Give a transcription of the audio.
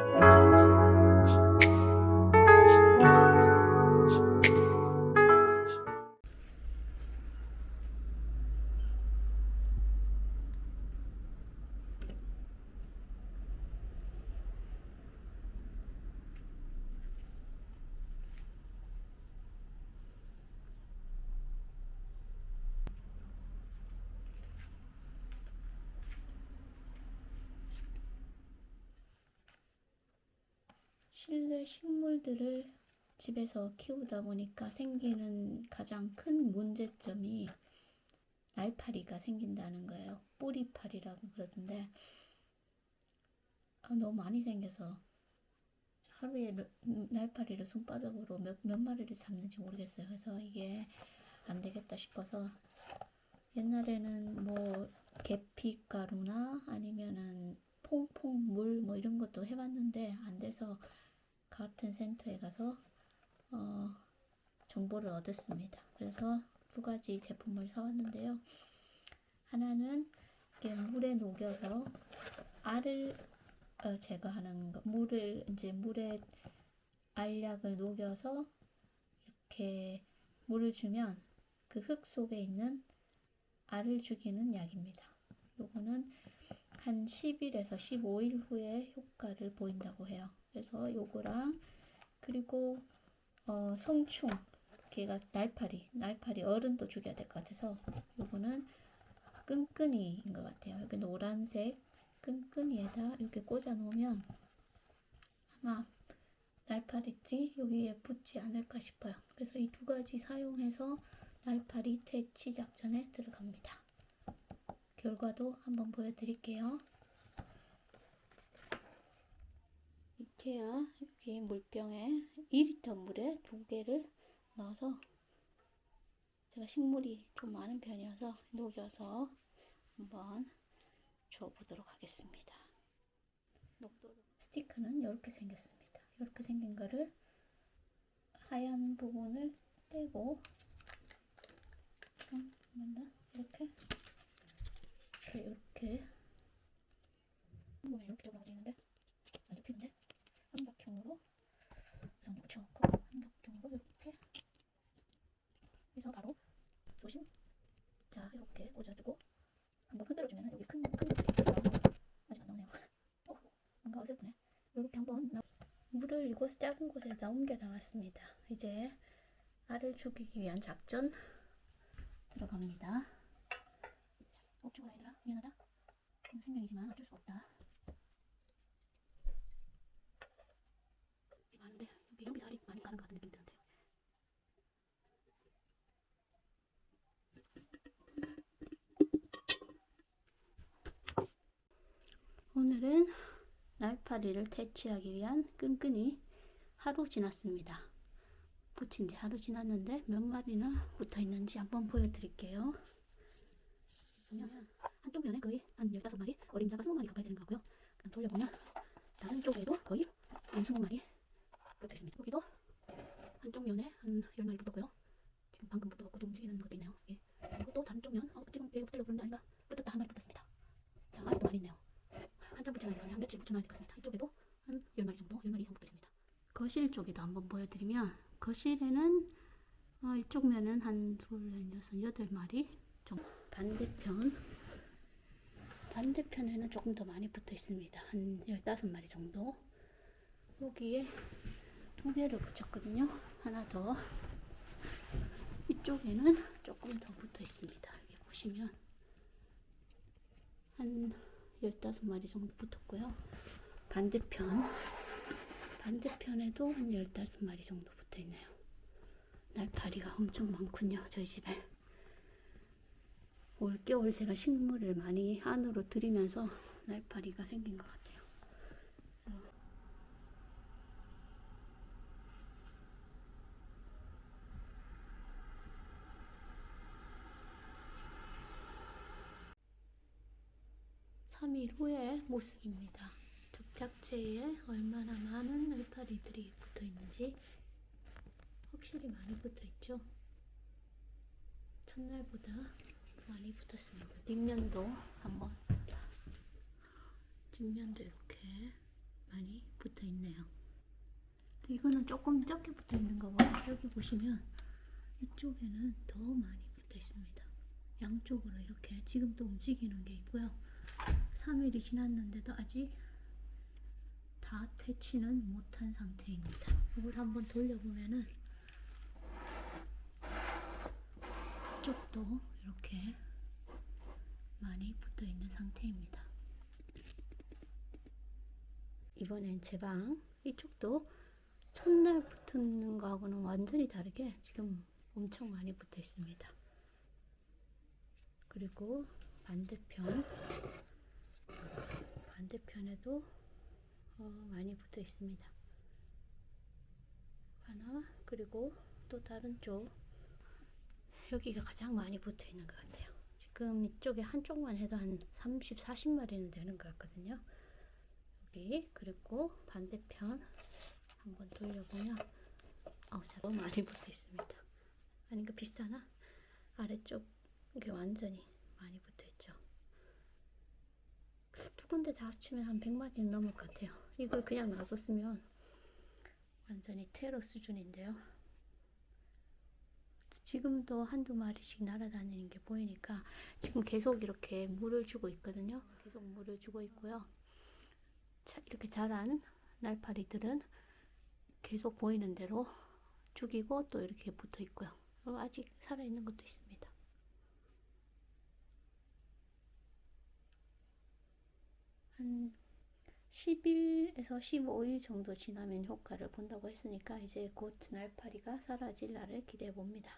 oh 실내 식물들을 집에서 키우다 보니까 생기는 가장 큰 문제점이 날파리가 생긴다는 거예요. 뿌리파리라고 그러던데 아, 너무 많이 생겨서 하루에 몇- 음, 날파리를 손바닥으로 몇, 몇 마리를 잡는지 모르겠어요. 그래서 이게 안 되겠다 싶어서 옛날에는 뭐 계피가루나 아니면은 퐁퐁물 뭐 이런 것도 해봤는데 안 돼서 같은 센터에 가서 어, 정보를 얻었습니다. 그래서 두 가지 제품을 사왔는데요. 하나는 이렇게 물에 녹여서 알을 어, 제거하는 거, 물을 이제 물에 알약을 녹여서 이렇게 물을 주면 그 흙 속에 있는 알을 죽이는 약입니다. 요거는 한 10일에서 15일 후에 효과를 보인다고 해요. 그래서 요거랑 그리고 어, 성충 걔가 날파리 날파리 어른도 죽여야 될 것 같아서 요거는 끈끈이인 것 같아요. 여기 노란색 끈끈이에다 이렇게 꽂아 놓으면 아마 날파리들이 여기에 붙지 않을까 싶어요. 그래서 이 두 가지 사용해서 날파리 퇴치 작전에 들어갑니다. 결과도 한번 보여드릴게요. 이케아 여기 물병에 2리터 물에 두 개를 넣어서 제가 식물이 좀 많은 편이어서 녹여서 한번 줘보도록 하겠습니다. 스티커는 이렇게 생겼습니다. 이렇게 생긴 거를 하얀 부분을 떼고 음, 한번 더 이렇게 이렇게 이렇게 몸에 이렇게 들어가져 있는데 안 접히는데 삼각형으로 우선 붙여놓고 삼각형으로 이렇게 해서 바로 조심 자 이렇게 꽂아주고 한번 흔들어주면 여기 큰큰 아직 안 나오네요. 어 뭔가 어설프네. 이렇게 한번 나... 물을 이곳 작은 곳에 나온 게 나왔습니다. 이제 알을 죽이기 위한 작전 들어갑니다. 어 죽어라 얘들아 미안하다. 생명이지만 어쩔 수 없다. 이 많은데 여기 여기 살이 많이 가는 것 같은 느낌이 드는데요 오늘은 날파리를 퇴치하기 위한 끈끈이 하루 지났습니다. 붙인 지 하루 지났는데 몇 마리나 붙어 있는지 한번 보여드릴게요. 한쪽 면에 거의 한 15마리, 어림잡아 20마리 가까이 되는 것 같고요. 그다음 돌려보면 다른 쪽에도 거의 한 20마리 붙어 있습니다. 여기도 한쪽 면에 한 10마리 붙었고요. 지금 방금 붙어갖고 좀 움직이는 것도 있네요. 예. 이것도 다른 쪽 면, 어, 지금 여기 붙으려고 그러는 게 아닌가? 붙었다 한 마리 붙었습니다. 자, 아직도 많이 있네요. 며칠 붙여놔야 될 것 같습니다. 이쪽에도 한 10마리 정도, 10마리 이상 붙어 있습니다. 거실 쪽에도 한번 보여드리면 거실에는 어, 이쪽 면은 한 둘, 넷, 여섯, 여덟 마리 정도. 반대편 반대편에는 조금 더 많이 붙어 있습니다. 한 15마리 정도. 여기에 두 개를 붙였거든요. 하나 더. 이쪽에는 조금 더 붙어 있습니다. 여기 보시면 한 15마리 정도 붙었고요. 반대편 반대편에도 한 15마리 정도 붙어 있네요. 날파리가 엄청 많군요. 저희 집에. 올겨울 제가 식물을 많이 안으로 들이면서 날파리가 생긴 것 같아요. 삼일 후의 모습입니다. 접착제에 얼마나 많은 날파리들이 붙어 있는지 확실히 많이 붙어 있죠. 첫날보다 많이 붙었습니다. 뒷면도 한번 뒷면도 이렇게 많이 붙어 있네요. 이거는 조금 적게 붙어 있는 거고 여기 보시면 이쪽에는 더 많이 붙어 있습니다. 양쪽으로 이렇게 지금 또 움직이는 게 있고요. 3일이 지났는데도 아직 다 퇴치는 못한 상태입니다. 이걸 한번 돌려보면은 이쪽도 이렇게 많이 붙어 있는 상태입니다. 이번엔 제 방 이쪽도 첫날 붙는 거하고는 완전히 다르게 지금 엄청 많이 붙어 있습니다. 그리고 반대편 반대편에도 어, 많이 붙어 있습니다. 하나 그리고 또 다른 쪽 여기가 가장 많이 붙어 있는 것 같아요. 지금 이쪽에 한쪽만 해도 한 30, 40마리는 되는 것 같거든요. 여기 그리고 반대편 한번 돌려보면 어, 자, 너무 많이 붙어 있습니다. 아닌가 비슷하나? 아래쪽 이게 완전히 많이 붙어 있죠. 두 군데 다 합치면 한 100마리는 넘을 것 같아요. 이걸 그냥 놔뒀으면 완전히 테러 수준인데요. 지금도 한두 마리씩 날아다니는 게 보이니까 지금 계속 이렇게 물을 주고 있거든요. 계속 물을 주고 있고요. 자, 이렇게 자란 날파리들은 계속 보이는 대로 죽이고 또 이렇게 붙어 있고요. 어, 아직 살아있는 것도 있습니다. 한 10일에서 15일 정도 지나면 효과를 본다고 했으니까 이제 곧 날파리가 사라질 날을 기대해 봅니다.